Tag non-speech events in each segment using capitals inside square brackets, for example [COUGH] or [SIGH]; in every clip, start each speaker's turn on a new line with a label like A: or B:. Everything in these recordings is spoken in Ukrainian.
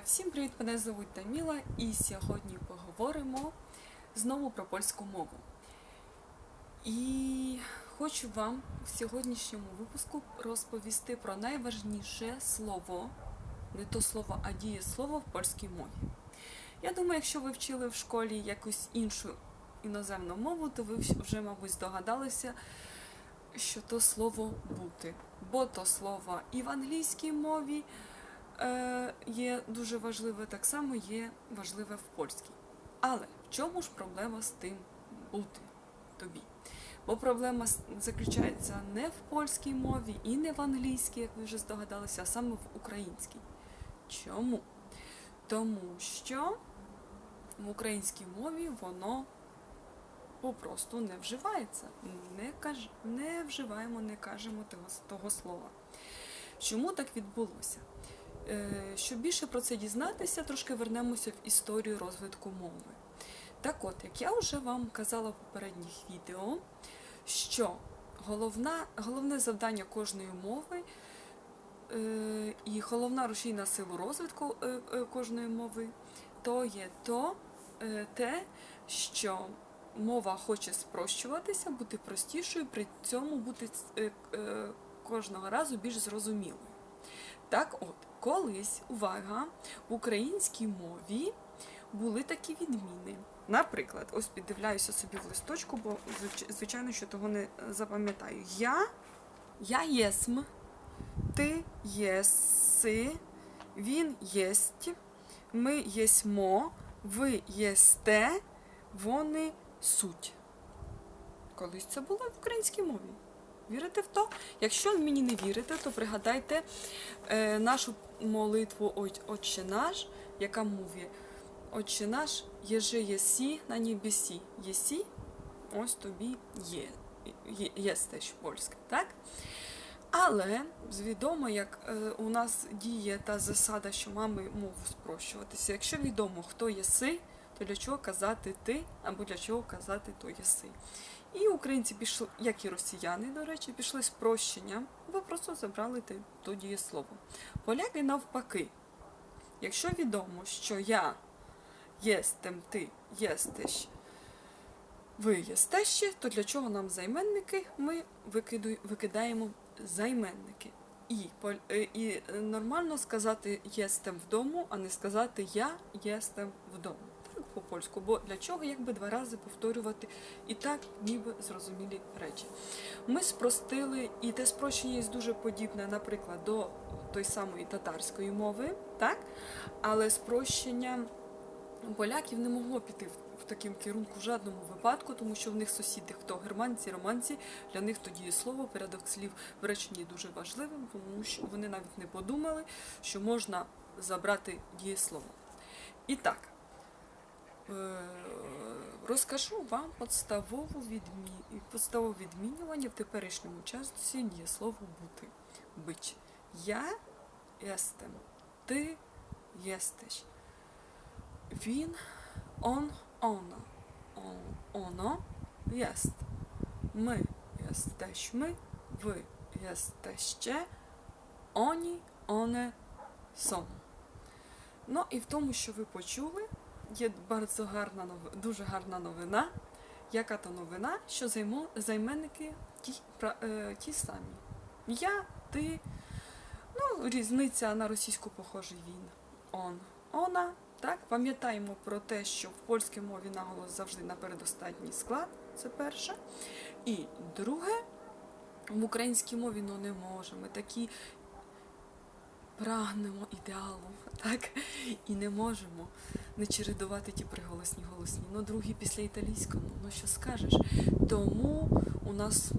A: Всім привіт! Мене звуть Таміла, і сьогодні поговоримо знову про польську мову. І хочу вам в сьогоднішньому випуску розповісти про найважніше слово, не то слово, а дієслово в польській мові. Я думаю, якщо ви вчили в школі якусь іншу іноземну мову, то ви вже, мабуть, здогадалися, що то слово бути. Бо то слово і в англійській мові є дуже важливе, так само є важливе в польській. Але в чому ж проблема з тим бути тобі? Бо проблема заключається не в польській мові і не в англійській, як ви вже здогадалися, а саме в українській. Чому? Тому що в українській мові воно попросту не вживається. Не, каж... не вживаємо, не кажемо того, того слова. Чому так відбулося? Е, Щоб більше про це дізнатися, трошки вернемося в історію розвитку мови. Так от, як я вже вам казала в попередніх відео, що головна, головне завдання кожної мови е, і головна рушійна сила розвитку е, кожної мови, то є то, те, що мова хоче спрощуватися, бути простішою, при цьому бути кожного разу більш зрозумілою. Так от, колись, увага, в українській мові були такі відміни. Наприклад, ось піддивляюся собі в листочку, бо звичайно, що того не запам'ятаю. Я, я єсм, ти єси, він єсть, ми єсмо, ви єсте, вони суть. Колись це було в українській мові. Вірите в то? Якщо мені не вірите, то пригадайте е, нашу молитву «Ой- Отче наш, яка мовить Отче наш, єже єсі на небесі. Єсі, ось тобі є. є єстеш польська, так? Але відомо, як е, у нас діє та засада, що мами мову спрощуватися. Якщо відомо, хто єси, то для чого казати ти, або для чого казати то єси. І українці пішли, як і росіяни, до речі, пішли спрощення, бо просто забрали то дієслово. Поляки навпаки. Якщо відомо, що я єстем, ти єстеш, ви єстеще, то для чого нам займенники? Ми викидаємо займенники. І, е, і нормально сказати єстем вдому, а не сказати я єстем вдому. По польську, бо для чого якби два рази повторювати і так ніби зрозумілі речі. Ми спростили, і те спрощення є дуже подібне, наприклад, до той самої татарської мови, так? але спрощення поляків не могло піти в, таким керунку в жодному випадку, тому що в них сусіди, хто германці, романці, для них то дієслово, порядок слів в реченні дуже важливим, тому що вони навіть не подумали, що можна забрати дієслово. І так, розкажу вам подставову відмі... подставове відмінювання в теперішньому часі дієслову бути. Бич. Я єстем. Ти єстеш. Він, он, она. Он, оно jest. My jesteśmy, wy jesteście, oni, one są. Ну і в тому, що ви почули, є bardzo гарна нов- дуже гарна новина. Яка то новина, що займо, займенники ті, пра- е, ті самі. Я, ти, ну, різниця на російську похожий він. Он, она. Так, пам'ятаємо про те, що в польській мові наголос завжди на передостатній склад. Це перше. І друге, в українській мові ну не можемо. Ми такі прагнемо ідеалу, [LAUGHS] так? І не можемо не чередувати ті приголосні голосні. Ну, другі після італійського, ну що скажеш. Тому у нас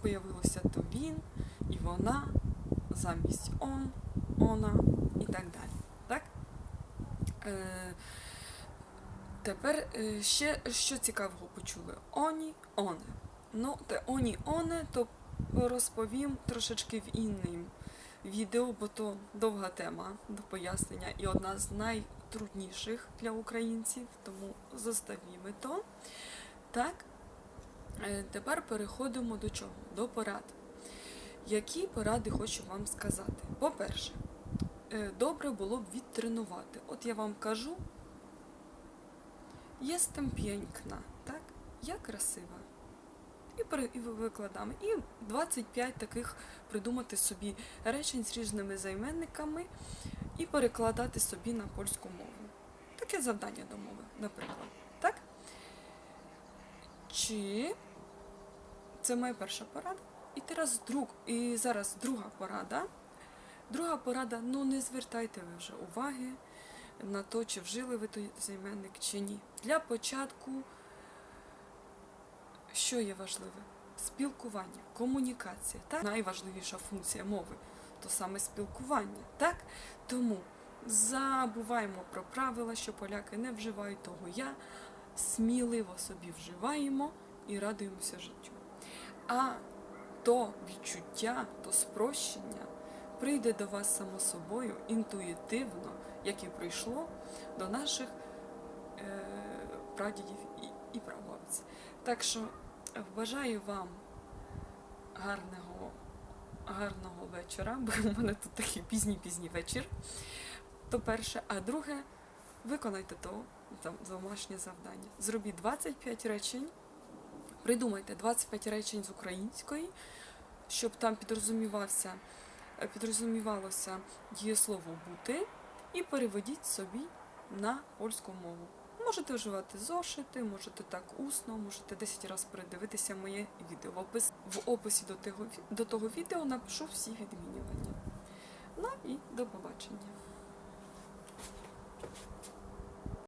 A: появилося то він і вона замість он, она і так далі. Так? Е, тепер е, ще що цікавого почули? Оні, оне. Ну, те оні, оне, то розповім трошечки в інним відео, бо то довга тема до пояснення і одна з найтрудніших для українців, тому заставімо то. Так, Е, тепер переходимо до чого? До порад. Які поради хочу вам сказати? По-перше, е, добре було б відтренувати. От я вам кажу, єстем п'янькна, так? Я красива. І, викладаємо. І 25 таких придумати собі речень з різними займенниками і перекладати собі на польську мову. Таке завдання до мови, наприклад. Так? Чи це моя перша порада? І зараз друг, і зараз друга порада. Друга порада, ну не звертайте ви вже уваги на то, чи вжили ви той займенник чи ні. Для початку, що є важливе? Спілкування, комунікація. Так? Найважливіша функція мови то саме спілкування. Так? Тому забуваємо про правила, що поляки не вживають того я, сміливо собі вживаємо і радуємося життю. А то відчуття, то спрощення прийде до вас само собою інтуїтивно, як і прийшло до наших е, прадідів і, і прабабців. Так що бажаю вам гарного, гарного вечора, бо у мене тут такий пізній-пізній вечір. То перше, а друге, виконайте то там, домашнє завдання. Зробіть 25 речень, придумайте 25 речень з української, щоб там підрозумівався, підрозумівалося дієслово бути, і переведіть собі на польську мову. Можете вживати зошити, можете так усно, можете 10 разів передивитися моє відео. В, опис, в описі до того, до того відео напишу всі відмінювання. Ну і до побачення.